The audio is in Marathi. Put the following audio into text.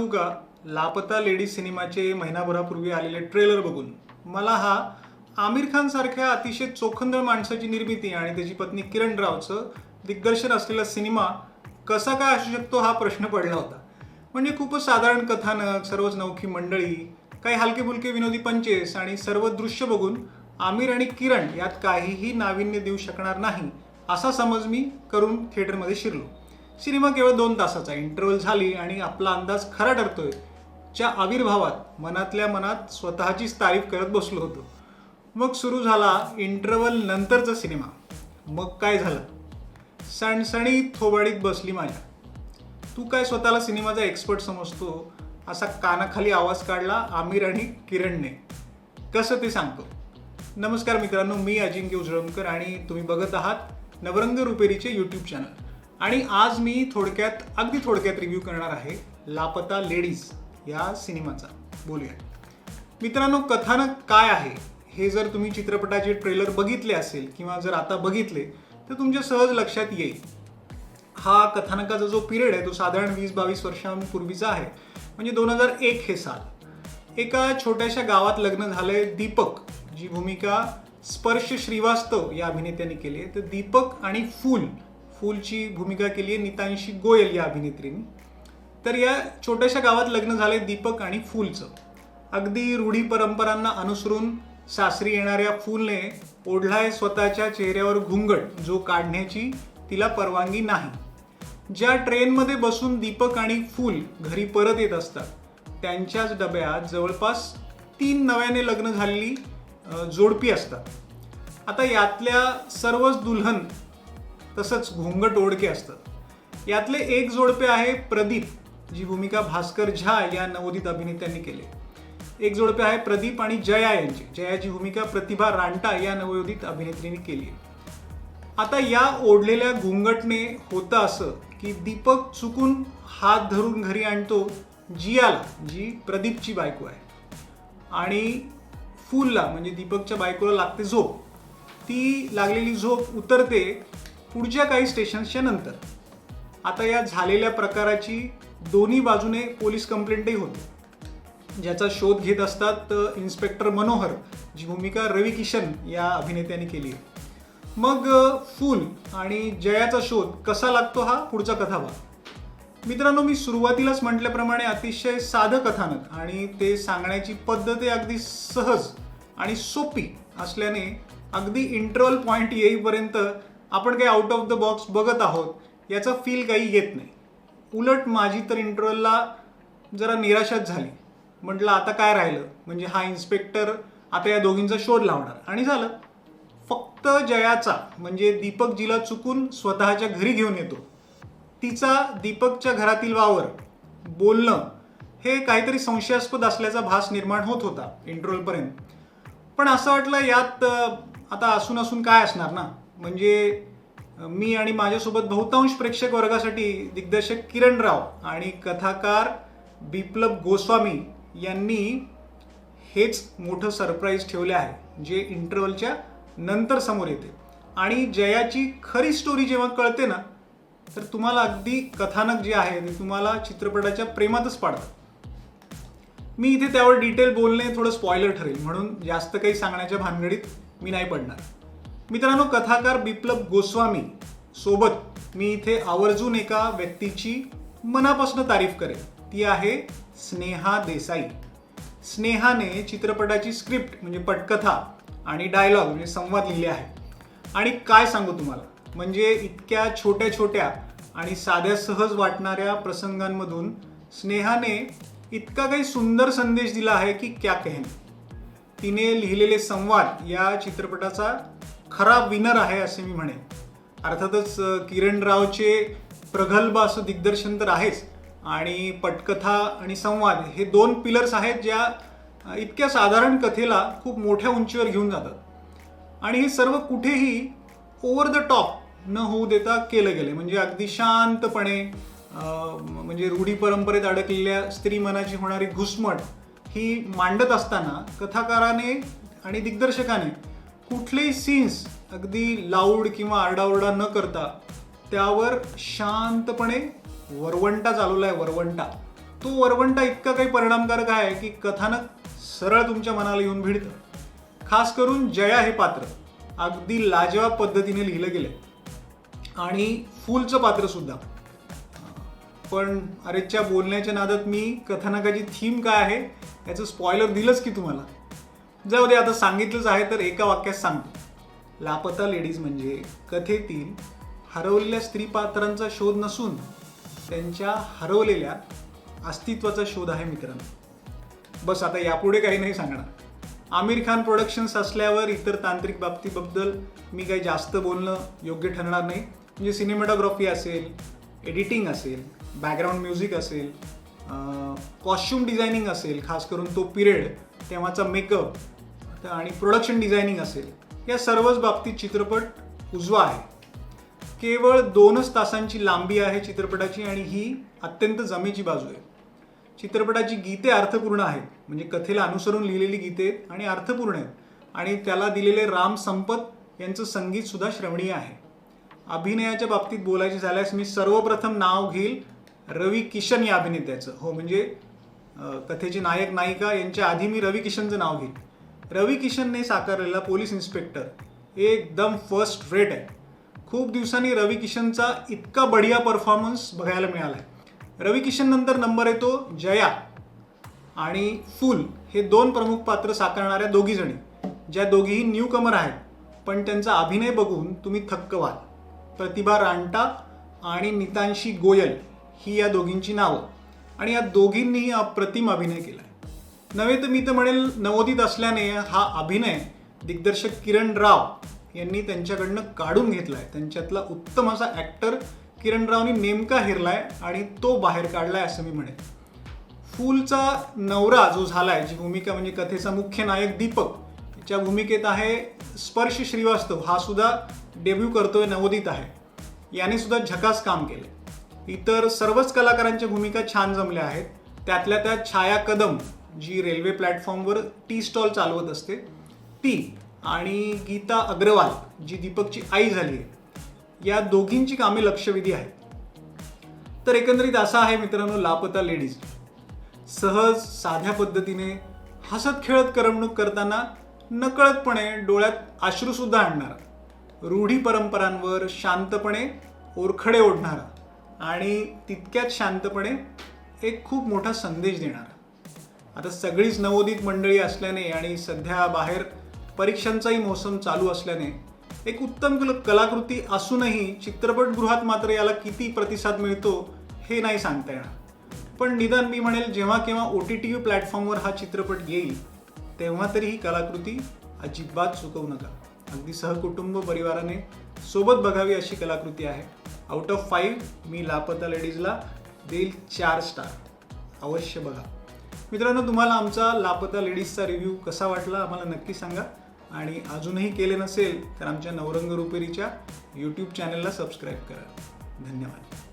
सांगू का लापता लेडी सिनेमाचे महिनाभरापूर्वी आलेले ट्रेलर बघून. मला हा आमिर खान सारख्या अतिशय चोखंदळ माणसाची निर्मिती आणि त्याची पत्नी किरण रावचं दिग्दर्शन असलेला सिनेमा कसा काय असू शकतो हा प्रश्न पडला होता. म्हणजे खूपच साधारण कथानक सर्वच नौखी मंडळी काही हलके फुलके विनोदी पंचेस आणि सर्व दृश्य बघून आमिर आणि किरण यात काहीही नाविन्य देऊ शकणार नाही असा समज मी करून थिएटरमध्ये शिरलो. सिनेमा केवळ दोन तासाचा इंटरव्हल झाली आणि आपला अंदाज खरा ठरतोय. च्या आविर्भावात मनातल्या मनात स्वतःचीच तारीफ करत बसलो होतो. मग सुरू झाला इंटरव्हल नंतरचा सिनेमा. मग काय झालं? सणसणी थोबाडीत बसली माझ्या. तू काय स्वतःला सिनेमाचा एक्सपर्ट समजतो? असा कानाखाली आवाज काढला आमिर आणि किरणने. कसं ते सांगतो? नमस्कार मित्रांनो मी अजिंक्य उजळमकर आणि तुम्ही बघत आहात नवरंग रुपेरीचे यूट्यूब चॅनल आणि आज मी थोडक्यात अगदी थोडक्यात रिव्ह्यू करणार आहे लापता लेडीज या सिनेमाचा. बोलूया. मित्रांनो कथानक काय आहे? हे जर तुम्ही चित्रपटाचे ट्रेलर बघितले असेल किंवा जर आता बघितले तर तुमच्या सहज लक्षात येईल. हा कथानकाचा जो पिरियड आहे तो साधारण वीस बावीस वर्षांपूर्वीचा आहे. म्हणजे दोन हजार एक हे साल. एका छोट्याशा गावात लग्न झालंय दीपक जी भूमिका स्पर्श श्रीवास्तव या अभिनेत्याने केली आहे. तर दीपक आणि फूल फूलची भूमिका केली आहे नितांशी गोयल या अभिनेत्रींनी. तर या छोट्याशा गावात लग्न झालंय दीपक आणि फूलचं. अगदी रूढी परंपरांना अनुसरून सासरी येणाऱ्या फूलने ओढलाय स्वतःच्या चेहऱ्यावर घुंगट जो काढण्याची तिला परवानगी नाही. ज्या ट्रेनमध्ये बसून दीपक आणि फूल घरी परत येत असतात त्यांच्याच डब्यात जवळपास तीन नव्याने लग्न झालेली जोडपी असतात. आता यातल्या सर्वच दुल्हन तसंच घोंगट ओढके असतात. यातले एक जोडपे आहे प्रदीप जी भूमिका भास्कर झा या नवोदित अभिनेत्यांनी केली. एक जोडपे आहे प्रदीप आणि जया यांची. जयाची भूमिका प्रतिभा रांटा या नवोदित अभिनेत्रींनी केली. आता या ओढलेल्या घुंगटने होतं असं की दीपक चुकून हात धरून घरी आणतो जियाला जी प्रदीपची बायको आहे. आणि फूलला म्हणजे दीपकच्या बायकोला लागते झोप. ती लागलेली झोप उतरते पुढच्या काही स्टेशन्सच्या नंतर. आता या झालेल्या प्रकाराची दोन्ही बाजूने पोलीस कंप्लेंटही होते. ज्याचा शोध घेत असतात इन्स्पेक्टर मनोहर जी भूमिका रवी किशन या अभिनेत्याने केली आहे. मग फूल आणि जयाचा शोध कसा लागतो हा पुढचा कथाभाग मित्रांनो मी सुरुवातीलाच म्हटल्याप्रमाणे अतिशय साधं कथानक आणि ते सांगण्याची पद्धत अगदी सहज आणि सोपी असल्याने अगदी इंटरवल पॉईंट येईपर्यंत आपण काही आउट ऑफ द बॉक्स बघत आहोत याचा फील काही घेत नाही. उलट माझी तर इंटरव्हलला जरा निराशाच झाली. म्हटलं आता काय राहिलं? म्हणजे हा इन्स्पेक्टर आता या दोघींचा शोध लावणार. आणि झालं. फक्त जयाचा म्हणजे दीपक जिला चुकून स्वतःच्या घरी घेऊन येतो. तिचा दीपकच्या घरातील वावर बोलणं हे काहीतरी संशयास्पद असल्याचा भास निर्माण होत होता इंटरव्हलपर्यंत पण असं वाटलं यात आता असून असून काय असणार ना? म्हणजे मी आणि माझ्यासोबत बहुतांश प्रेक्षक वर्गासाठी दिग्दर्शक किरण राव आणि कथाकार बिप्लब गोस्वामी यांनी हेच मोठं सरप्राईज ठेवले आहे जे इंटरवलच्या नंतर समोर येते. आणि जयाची खरी स्टोरी जेव्हा कळते ना तर तुम्हाला अगदी कथानक जे आहे ते तुम्हाला चित्रपटाच्या प्रेमातच पाडतं. मी इथे त्यावर डिटेल बोलणे थोडं स्पॉयलर ठरेल म्हणून जास्त काही सांगण्याच्या भानगडीत मी नाही पडणार. मित्रांनो कथाकार बिप्लब गोस्वामी सोबत मी इथे आवर्जून एका व्यक्तीची मनापासून तारीफ करेन. ती आहे स्नेहा देसाई. स्नेहाने चित्रपटाची स्क्रिप्ट म्हणजे पटकथा आणि डायलॉग म्हणजे संवाद लिहिले आहे. आणि काय सांगू तुम्हाला? म्हणजे इतक्या छोट्या छोट्या आणि साध्या सहज वाटणाऱ्या प्रसंगांमधून स्नेहाने इतका काही सुंदर संदेश दिला आहे की क्या कहेन. तिने लिहिलेले संवाद या चित्रपटाचा खरा विनर आहे असे मी म्हणेन. अर्थातच किरण रावचे प्रगल्भ असं दिग्दर्शन तर आहेच. आणि पटकथा आणि संवाद हे दोन पिलर्स आहेत ज्या इतक्या साधारण कथेला खूप मोठ्या उंचीवर घेऊन जातात. आणि हे सर्व कुठेही ओव्हर द टॉप न होऊ देता केलं गेलं म्हणजे अगदी शांतपणे म्हणजे रूढी परंपरेत अडकलेल्या स्त्री मनाची होणारी घुसमट ही मांडत असताना कथाकाराने आणि दिग्दर्शकाने कुठलेही सीन्स अगदी लाऊड किंवा आरडाओरडा न करता त्यावर शांतपणे वरवंटा आहे वरवंटा. तो वरवंटा इतका काही परिणामकारक आहे की कथानक सरळ तुमच्या मनाला येऊन भिडतं. खास करून जया हे पात्र अगदी लाजवाब पद्धतीने लिहिलं गेलं आणि फूलचं पात्रसुद्धा पण अरेच्या बोलण्याच्या नादात मी कथानकाची थीम काय आहे याचं स्पॉयलर दिलंच की तुम्हाला. जाऊ दे आता सांगितलंच आहे तर एका वाक्यात सांगतो. लापता लेडीज म्हणजे कथेतील हरवलेल्या स्त्री पात्रांचा शोध नसून त्यांच्या हरवलेल्या अस्तित्वाचा शोध आहे मित्रांनो. बस आता यापुढे काही नाही सांगणार. आमिर खान प्रोडक्शन्स असल्यावर इतर तांत्रिक बाबतीबद्दल मी काही जास्त बोलणं योग्य ठरणार नाही. म्हणजे सिनेमॅटोग्राफी असेल एडिटिंग असेल बॅकग्राऊंड म्युझिक असेल कॉस्ट्युम डिझायनिंग असेल खास करून तो पिरियड तेव्हाचा मेकअप आणि प्रोडक्शन डिझायनिंग असेल या सर्वच बाबतीत चित्रपट उजवा आहे. केवळ दोनच तासांची लांबी आहे चित्रपटाची आणि ही अत्यंत जमेची बाजू आहे. चित्रपटाची गीते अर्थपूर्ण आहेत म्हणजे कथेला अनुसरून लिहिलेली गीते आहेत आणि अर्थपूर्ण आहेत. आणि त्याला दिलेले राम संपत यांचं संगीतसुद्धा श्रवणीय आहे. अभिनयाच्या बाबतीत बोलायचे झाल्यास मी सर्वप्रथम नाव घेईल रवी किशन या अभिनेत्याचं. हो म्हणजे कथेचे नायक नायिका यांच्या आधी मी रवी किशनचं नाव घेईन. रवी किशनने साकारलेला पोलीस इन्स्पेक्टर एकदम फर्स्ट रेट आहे. खूप दिवसांनी रवी किशनचा इतका बढिया परफॉर्मन्स बघायला मिळाला आहे रवी किशन नंतर नंबर येतो जया आणि फुल हे दोन प्रमुख पात्र साकारणाऱ्या दोघीजणी ज्या दोघीही न्यू कमर आहेत. पण त्यांचा अभिनय बघून तुम्ही थक्क व्हाल. प्रतिभा रांटा आणि नितांशी गोयल ही या दोघींची नावं. आणि या दोघींनीही अप्रतिम अभिनय केला आहे नव्हे तर मी तर म्हणेल नवोदित असल्याने हा अभिनय दिग्दर्शक किरण राव यांनी त्यांच्याकडनं काढून घेतलाय. त्यांच्यातला उत्तम असा ॲक्टर किरण रावनी नेमका हिरलाय आणि तो बाहेर काढलाय असं मी म्हणेन. फूलचा नवरा जो झालाय जी भूमिका म्हणजे कथेचा मुख्य नायक दीपक त्याच्या भूमिकेत आहे स्पर्श श्रीवास्तव. हा सुद्धा डेब्यू करतोय नवोदित आहे. याने सुद्धा झकास काम केले इतर सर्वच कलाकारांच्या भूमिका छान जमल्या आहेत. त्यातल्या त्या छाया कदम जी रेल्वे प्लॅटफॉर्मवर टी स्टॉल चालवत असते ती आणि गीता अग्रवाल जी दीपकची आई झाली आहे या दोघींची कामे लक्षवेधी आहेत. तर एकंदरीत असा आहे मित्रांनो लापता लेडीज. सहज साध्या पद्धतीने हसत खेळत करमणूक करताना नकळतपणे डोळ्यात अश्रूसुद्धा आणणारा रूढी परंपरांवर शांतपणे ओरखडे ओढणारा आणि तितक्याच शांतपणे एक खूप मोठा संदेश देणार. आता सगळीच नवोदित मंडळी असल्याने आणि सध्या बाहेर परीक्षांचाही मोसम चालू असल्याने एक उत्तम कल- कलाकृती असूनही चित्रपटगृहात मात्र याला किती प्रतिसाद मिळतो हे नाही सांगता येणार. पण निदान मी म्हणेल जेव्हा केव्हा ओ टी टी व्ही प्लॅटफॉर्मवर हा चित्रपट येईल तेव्हा तरी ही कलाकृती अजिबात चुकवू नका. अगदी सहकुटुंब परिवाराने सोबत बघावी अशी कलाकृती आहे. आउट ऑफ फाईव्ह मी लापता लेडीजला देईल चार स्टार अवश्य बघा. मित्रांनो तुम्हाला आमचा लापता लेडीजचा रिव्ह्यू कसा वाटला आम्हाला नक्की सांगा. आणि अजूनही केले नसेल तर आमच्या नवरंग रुपेरीच्या यूट्यूब चॅनलला सबस्क्राईब करा. धन्यवाद.